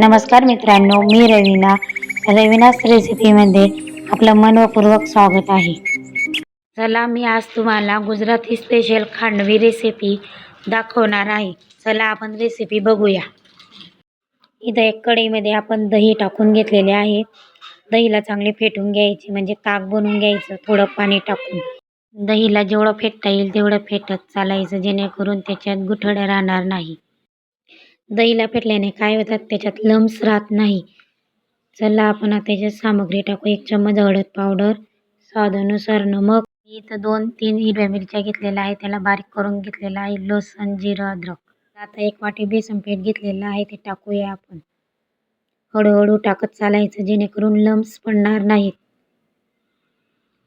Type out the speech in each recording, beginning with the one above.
नमस्कार मित्रांनो मी रवीना. रवीनास रेसिपीमध्ये आपलं मनपूर्वक स्वागत आहे. चला मी आज तुम्हाला गुजराती स्पेशल खांडवी रेसिपी दाखवणार आहे. चला आपण रेसिपी बघूया. इथं एक कढईमध्ये आपण दही टाकून घेतलेले आहे. दहीला चांगले फेटून घ्यायचे म्हणजे ताक बनवून घ्यायचं थोडं पाणी टाकून. दहीला जेवढं फेटता येईल तेवढं फेटत चालायचं जेणेकरून त्याच्यात गुठळ्या राहणार नाही. दहीला पेटल्याने काय होतात? त्याच्यात लम्स राहत नाही. चला आपण आता त्याच्यात सामग्री टाकू. एक चम्मच हळद पावडर. स्वादानुसार नमक. इथं दोन तीन हिरव्या मिरच्या घेतलेल्या आहे त्याला बारीक करून घेतलेला आहे. लसूण जिरं अद्रक. आता एक वाटी बेसन पीठ घेतलेलं आहे. ते टाकूया आपण. हळूहळू टाकत चालायचं जेणेकरून लम्स पडणार नाहीत.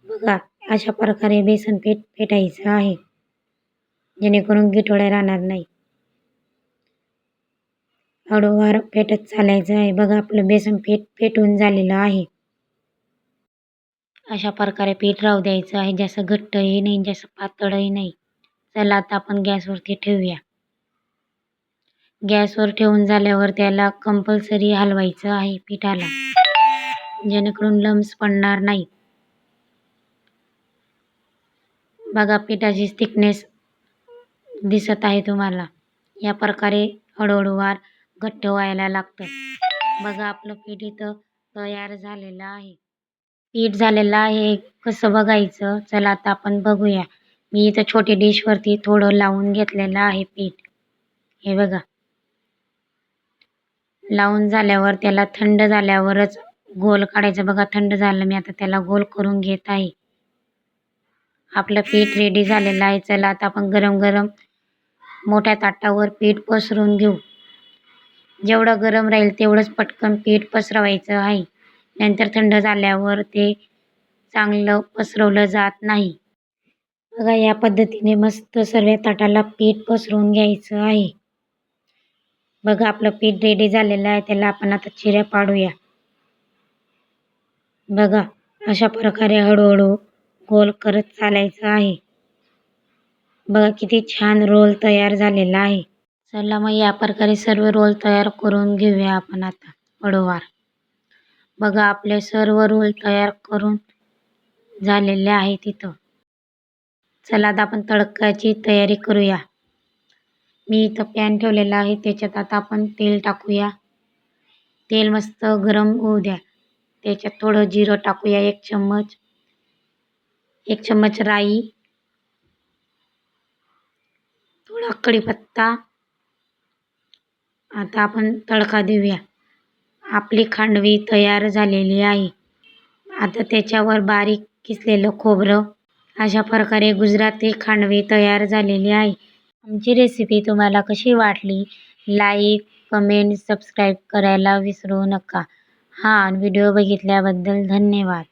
बघा अशा प्रकारे बेसन पीठ फेटायचं आहे. जेणेकरून गिठोड्या राहणार नाही. हळूवार फेटत चालायचं आहे. बघा आपलं बेसन पेट फेटून झालेलं आहे. अशा प्रकारे पीठ राहू द्यायचं आहे. जास्त घट्टही नाही जास्त पातळही नाही. चला आता आपण गॅसवरती ठेवूया. गॅसवर ठेवून झाल्यावर त्याला कंपल्सरी हलवायचं आहे पिठाला. जेणेकरून लम्स पडणार नाही. बघा पिठाची थिकनेस दिसत आहे तुम्हाला. या प्रकारे हळूहळू वार घट्ट व्हायला लागतं बघा आपलं पीठ इथं तयार झालेलं आहे. पीठ झालेलं आहे कसं बघायचं? चला आता आपण बघूया. मी इथं छोटी डिशवरती थोडं लावून घेतलेलं आहे पीठ. हे बघा. लावून झाल्यावर त्याला थंड झाल्यावरच गोल काढायचं. बघा थंड झालं. मी आता त्याला गोल करून घेत आहे. आपलं पीठ रेडी झालेलं आहे. चला आता आपण गरम गरम मोठ्या ताटावर पीठ पसरून घेऊ. जेवढं गरम राहील तेवढंच पटकन पीठ पसरवायचं आहे. नंतर थंड झाल्यावर ते चांगलं पसरवलं जात नाही. बघा या पद्धतीने मस्त सर्व ताटाला पीठ पसरवून घ्यायचं आहे. बघा आपलं पीठ रेडी झालेलं आहे. त्याला आपण आता चिऱ्या पाडूया. बघा अशा प्रकारे हळूहळू गोल करत चालायचं आहे. बघा किती छान रोल तयार झालेला आहे. चला मग या प्रकारे सर्व रोल तयार करून घेऊया आपण आता. हळूवार बघा आपले सर्व रोल तयार करून झालेले आहे तिथं. चला आता आपण तडकाची तयारी करूया. मी इथं पॅन ठेवलेला आहे त्याच्यात आता आपण तेल टाकूया. तेल मस्त गरम होऊ द्या. त्याच्यात थोडं जिरं टाकूया एक चम्मच. एक चम्मच राई. थोडा कढीपत्ता. आता आपण तडका देऊया. आपली खांडवी तयार झालेली आहे. आता त्याच्यावर बारीक किसलेलं खोबरं. अशा प्रकारे गुजराती खांडवी तयार झालेली आहे. आमची रेसिपी तुम्हाला कशी वाटली? लाईक कमेंट सबस्क्राईब करायला विसरू नका. हा व्हिडिओ बघितल्याबद्दल धन्यवाद.